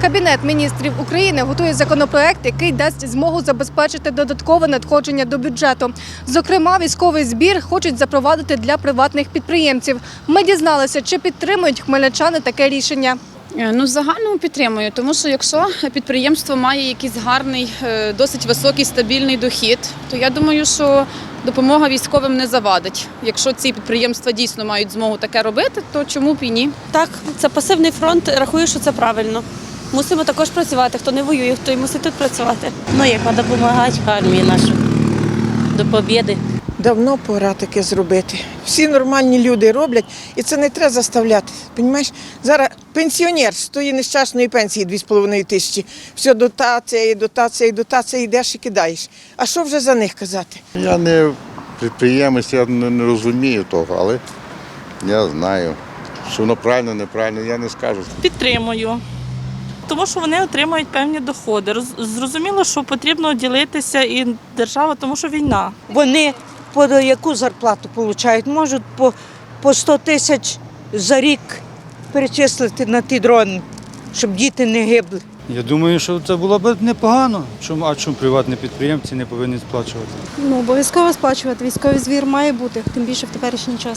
Кабінет міністрів України готує законопроект, який дасть змогу забезпечити додаткове надходження до бюджету. Зокрема, військовий збір хочуть запровадити для приватних підприємців. Ми дізналися, чи підтримують хмельничани таке рішення. Е, Ну, в загальному підтримую, тому що якщо підприємство має якийсь гарний, е, досить високий стабільний дохід, то я думаю, що допомога військовим не завадить. Якщо ці підприємства дійсно мають змогу таке робити, то чому б і ні? Так, це пасивний фронт. Рахую, що це правильно. Мусимо також працювати. Хто не воює, хто й мусить тут працювати. Ну, як допомагати армії нашій до побєди. Давно пора таке зробити. Всі нормальні люди роблять, і це не треба заставляти. Понімаєш? Зараз пенсіонер з тої нещасної пенсії 2,5 тисячі. Все дотація, і дотація, і дотація, йдеш і кидаєш. А що вже за них казати? Я не підприємець, я не розумію того, але я знаю, що воно правильно, неправильно, я не скажу. Підтримую. Тому що вони отримують певні доходи. Зрозуміло, що потрібно ділитися і держава, тому що війна. Вони по яку зарплату отримують? Можуть по, по 100 тисяч за рік перечислити на ті дрони, щоб діти не гибли. Я думаю, що це було б непогано. Чому, а чому приватні підприємці не повинні сплачувати? Ну, обов'язково сплачувати. Військовий звір має бути, тим більше в теперішній час.